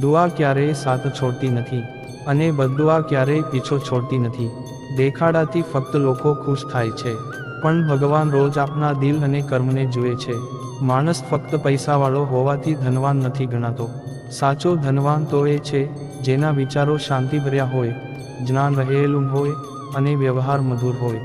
દુઆ ક્યારેય સાથ છોડતી નથી અને બદદુઆ ક્યારેય પીછો છોડતી નથી. દેખાડાથી ફક્ત લોકો ખુશ થાય છે. પણ ભગવાન રોજ આપના દિલ અને કર્મને જુએ છે. માણસ ફક્ત પૈસાવાળો હોવાથી ધનવાન નથી ગણાતો. સાચો ધનવાન તો એ છે, જેના વિચારો શાંતિભર્યા હોય, જ્ઞાન રહેલું હોય, અને વ્યવહાર મધુર હોય.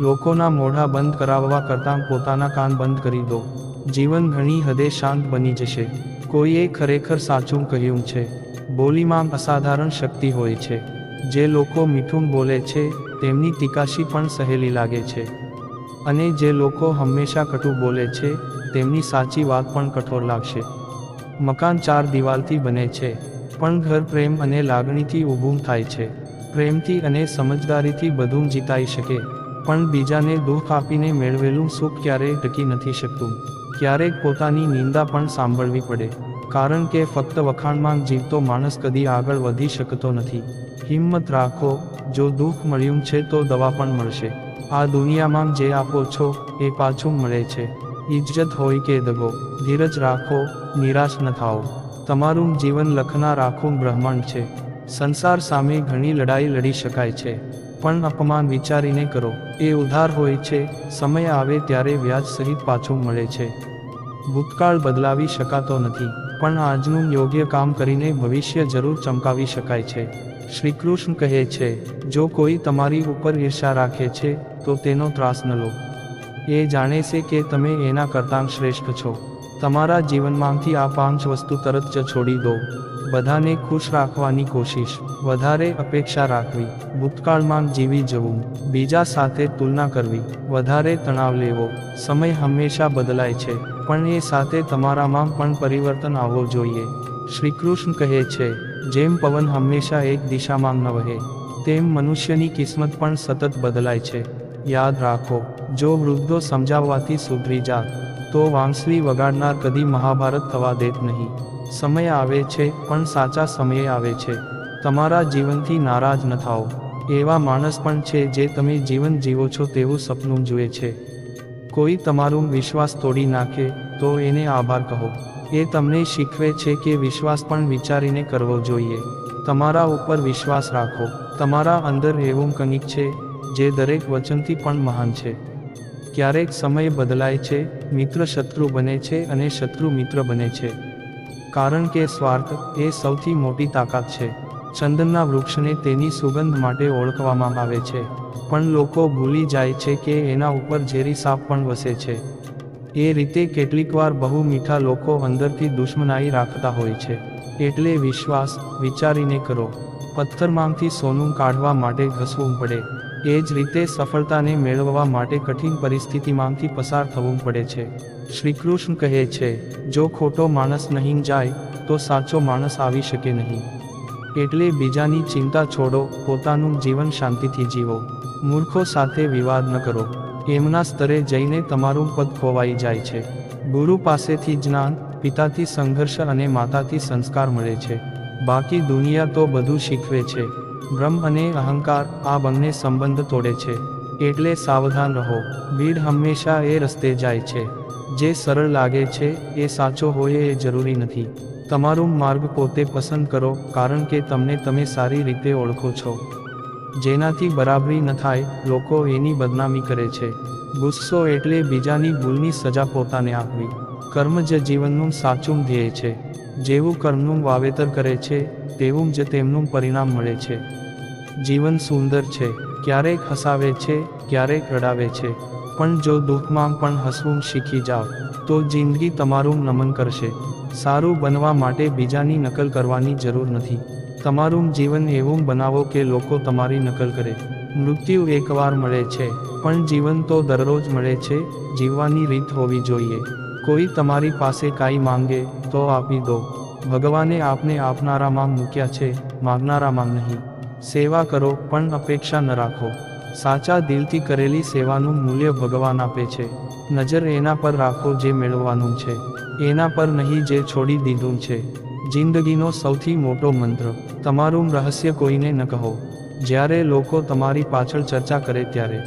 લોકોના મોઢા બંધ કરાવવા કરતાં પોતાના કાન બંધ કરી દો. જીવન ઘણી હદે શાંત બની જશે. કોઈએ ખરેખર સાચું કહ્યું છે. બોલીમાં અસાધારણ શક્તિ હોય છે. જે લોકો મીઠું બોલે છે, તેમની તિકાશી પણ સહેલી લાગે છે. અને જે લોકો હંમેશા કટુ બોલે છે, તેમની સાચી વાત પણ કઠોર લાગશે. મકાન ચાર દિવાલથી બને છે, પણ ઘર પ્રેમ અને લાગણીથી ઊભું થાય છે. પ્રેમથી અને સમજદારીથી બધું જીતાઈ શકે, પણ બીજાને દુઃખ આપીને મેળવેલું સુખ ક્યારેય ટકી નથી શકતું. ક્યારેક પોતાની નિંદા પણ સાંભળવી પડે, કારણ કે ફક્ત વખાણમાં જીવતો માણસ કદી આગળ વધી શકતો નથી. હિંમત રાખો, જો દુઃખ મળ્યું છે તો દવા પણ મળશે. આ દુનિયામાં જે આપો છો, એ પાછું મળે છે. ઇજ્જત હોય કે દગો, ધીરજ રાખો, નિરાશ ન થાઓ. તમારું જીવન લખનાર આખું બ્રહ્માંડ છે. સંસાર સામે ઘણી લડાઈ લડી શકાય છે. પણ અપમાન વિચારીને કરો. એ ઉધાર હોય છે, સમય આવે ત્યારે વ્યાજ સહિત પાછું મળે છે. ભૂતકાળ બદલાવી શકાતો નથી, પણ આજનું યોગ્ય કામ કરીને ભવિષ્ય જરૂર ચમકાવી શકાય છે. શ્રી કૃષ્ણ કહે છે, જો કોઈ તમારી ઉપર ઈર્ષા રાખે છે, તો તેનો ત્રાસ ન લો. એ જાણે છે કે તમે એના કરતાં શ્રેષ્ઠ છો. તમારા જીવનમાંથી આ પાંચ વસ્તુ તરત જ છોડી દો. બધાને ખુશ રાખવાની કોશિશ, વધારે અપેક્ષા રાખવી, ભૂતકાળમાં જીવી જવું, બીજા સાથે તુલના કરવી, વધારે તણાવ લેવો, સમય હંમેશા બદલાય છે. પણ એ સાથે તમારામાં પણ પરિવર્તન આવવો જોઈએ. શ્રી કૃષ્ણ કહે છે, જેમ પવન હંમેશા એક દિશામાં ન વહે, તેમ મનુષ્યની કિસ્મત પણ સતત બદલાય છે. યાદ રાખો, જો વૃદ્ધો સમજાવવાથી સુધરી જાત, તો વાંસળી વગાડનાર કદી મહાભારત થવા દેત નહીં. સમય આવે છે, પણ સાચા સમયે આવે છે. તમારા જીવનથી નારાજ ન થાઓ. એવા માણસ પણ છે જે તમે જીવન જીવો છો તેવું સપનું જુએ છે. કોઈ તમારું વિશ્વાસ તોડી નાખે, તો એને આભાર કહો. એ તમને શીખવે છે કે વિશ્વાસ પણ વિચારીને કરવો જોઈએ. તમારા ઉપર વિશ્વાસ રાખો. તમારા અંદર એવું કંઈક છે, જે દરેક વચનથી પણ મહાન છે. ક્યારેક સમય બદલાય છે, મિત્ર શત્રુ બને છે અને શત્રુ મિત્ર બને છે. કારણ કે સ્વાર્થ એ સૌથી મોટી તાકાત છે. ચંદનના વૃક્ષને તેની સુગંધ માટે ઓળખવામાં આવે છે. પણ લોકો ભૂલી જાય છે કે એના ઉપર ઝેરી સાપ પણ વસે છે. એ રીતે કેટલીકવાર બહુ મીઠા લોકો અંદરથી દુશ્મનાઈ રાખતા હોય છે. એટલે વિશ્વાસ, વિચારીને કરો. પથ્થરમાંથી સોનું કાઢવા માટે ઘસવું પડે. એ જ રીતે સફળતાને મેળવવા માટે કઠિન પરિસ્થિતિમાંથી પસાર થવું પડે છે. શ્રી કૃષ્ણ કહે છે, જો ખોટો માણસ નહીં જાય, તો સાચો માણસ આવી શકે નહીં. એટલે બીજાની ચિંતા છોડો, પોતાનું જીવન શાંતિથી જીવો. મૂર્ખો સાથે વિવાદ ન કરો. એમના સ્તરે જઈને તમારું પદ ખોવાઈ જાય છે. ગુરુ પાસેથી જ્ઞાન, પિતાથી સંઘર્ષ અને માતાથી સંસ્કાર મળે છે. બાકી દુનિયા તો બધું શીખવે છે. બ્રહ્મ અને અહંકાર આ બંને સંબંધ તોડે છે. એટલે સાવધાન રહો. ભીડ હંમેશા એ રસ્તે જાય છે. જે સરળ લાગે છે, એ સાચો હોય એ જરૂરી નથી. તમારું માર્ગ પોતે પસંદ કરો, કારણ કે તમને તમે સારી રીતે ઓળખો છો. જેનાથી બરાબરી ન થાય, લોકો એની બદનામી કરે છે. ગુસ્સો એટલે બીજાની ભૂલની સજા પોતાને આપવી. કર્મ જ જીવનનું સાચું ધ્યેય છે. જેવું કર્મનું વાવેતર કરે છે, તેવું જ તેમનું પરિણામ મળે છે. જીવન સુંદર છે, ક્યારેક હસાવે છે, ક્યારેક રડાવે છે. પણ જો દુઃખમાં પણ હસવું શીખી જાઓ, તો જિંદગી તમારું નમન કરશે. સારું બનવા માટે બીજાની નકલ કરવાની જરૂર નથી. તમારું જીવન એવું બનાવો કે લોકો તમારી નકલ કરે. મૃત્યુ એકવાર મળે છે, પણ જીવન તો દરરોજ મળે છે, જીવવાની રીત હોવી જોઈએ. કોઈ તમારી પાસે કાંઈ માંગે, તો આપી દો. ભગવાને આપને આપનારામાં મૂક્યા છે, માગનારામાં નહીં. સેવા કરો, પણ અપેક્ષા ન રાખો. સાચા દિલથી કરેલી સેવાનું મૂલ્ય ભગવાન આપે છે. નજર એના પર રાખો જે મેળવવાનું છે. એના પર નહીં જે છોડી દીધું છે. જિંદગીનો સૌથી મોટો મંત્ર, તમારું રહસ્ય કોઈને ન કહો. જ્યારે લોકો તમારી પાછળ ચર્ચા કરે ત્યારે,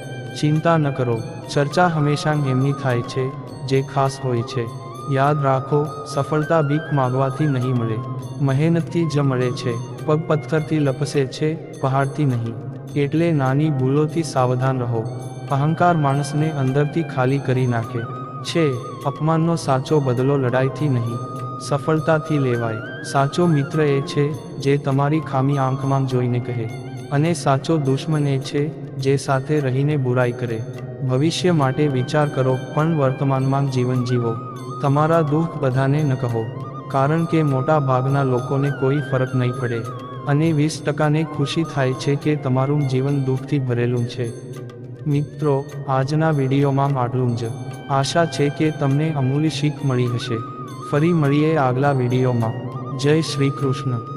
ચિંતા ન કરો, ચર્ચા હંમેશા એમની થાય છે, જે ખાસ હોય છે. યાદ રાખો, સફળતા બીક માગવાથી નહીં મળે. મહેનતથી જ મળે છે, પગ પથ્થરથી લપસે છે, પહાડથી નહીં. એટલે નાની ભૂલોથી સાવધાન રહો. અહંકાર માણસને અંદરથી ખાલી કરી નાખે. છે, અપમાનનો સાચો બદલો લડાઈથી નહીં. સફળતાથી લેવાય. સાચો મિત્ર એ છે, જે તમારી ખામી આંખમાં જોઈને કહે. અને સાચો દુશ્મન એ છે, જે સાથે રહીને બુરાઈ કરે. ભવિષ્ય માટે વિચાર કરો, પણ વર્તમાનમાં જીવન જીવો. તમારા દુઃખ બધાને ન કહો. કારણ કે મોટા ભાગના લોકોને કોઈ ફરક નહીં પડે. અને વીસ ટકાને ખુશી થાય છે કે તમારું જીવન દુઃખથી ભરેલું છે. મિત્રો, આજના વિડીયોમાં આટલું જ. આશા છે કે તમને અમૂલ્ય શીખ મળી હશે. ફરી મળીએ આગલા વિડીયોમાં. જય શ્રી કૃષ્ણ.